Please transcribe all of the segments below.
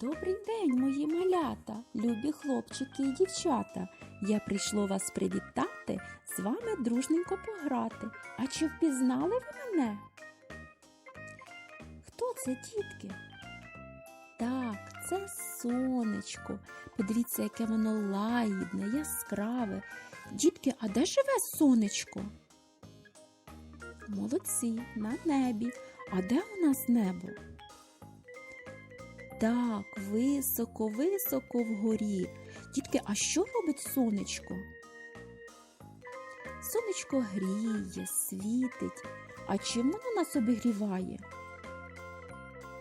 Добрий день, мої малята, любі хлопчики і дівчата. Я прийшло вас привітати, з вами дружненько пограти. А чи впізнали ви мене? Хто це, дітки? Так, це сонечко. Подивіться, яке воно лагідне, яскраве. Дітки, а де живе сонечко? Молодці, на небі. А де у нас небо? Так, високо, високо вгорі. Дітки, а що робить сонечко? Сонечко гріє, світить. А чим воно нас обігріває?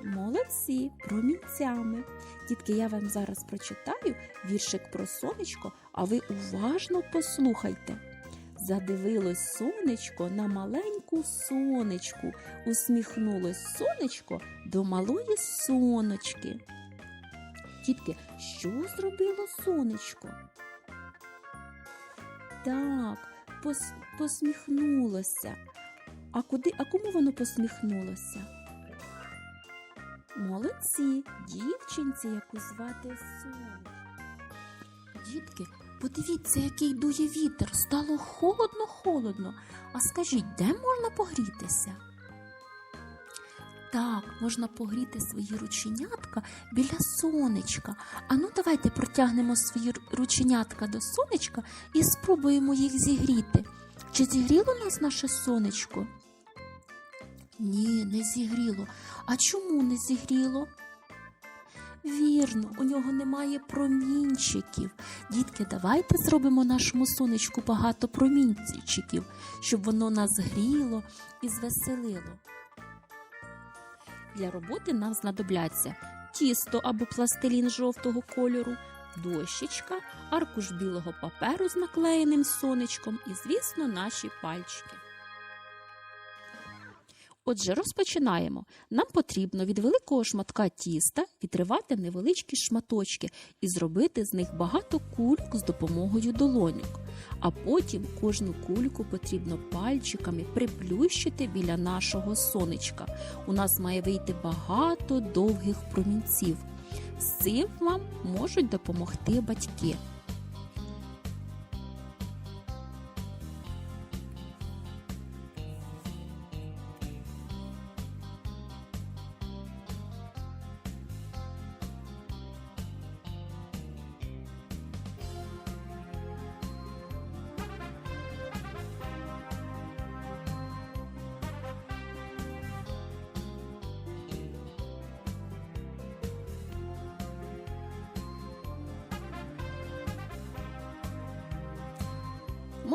Молодці, промінцями. Дітки, я вам зараз прочитаю віршик про сонечко, а ви уважно послухайте. Задивилось сонечко на маленьку сонечку, усміхнулось сонечко до малої соночки. Тітки, що зробило сонечко? Так, пос, посміхнулося. А куди, а кому воно посміхнулося? Молодці, дівчинці, яку звати сонечко. Дітки, подивіться, який дує вітер. Стало холодно-холодно. А скажіть, де можна погрітися? Так, можна погріти свої рученятка біля сонечка. А ну давайте протягнемо свої рученятка до сонечка і спробуємо їх зігріти. Чи зігріло нас наше сонечко? Ні, не зігріло. А чому не зігріло? Вірно, у нього немає промінчиків. Дітки, давайте зробимо нашому сонечку багато промінчиків, щоб воно нас гріло і звеселило. Для роботи нам знадобляться тісто або пластилін жовтого кольору, дощечка, аркуш білого паперу з наклеєним сонечком і, звісно, наші пальчики. Отже, розпочинаємо. Нам потрібно від великого шматка тіста відривати невеличкі шматочки і зробити з них багато кульок з допомогою долоньок. А потім кожну кульку потрібно пальчиками приплющити біля нашого сонечка. У нас має вийти багато довгих промінців. З цим вам можуть допомогти батьки.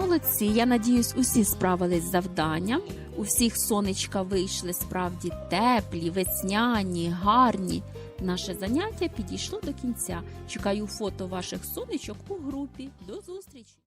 Молодці, я надіюсь, усі справились з завданням. У всіх сонечка вийшли справді теплі, весняні, гарні. Наше заняття підійшло до кінця. Чекаю фото ваших сонечок у групі. До зустрічі!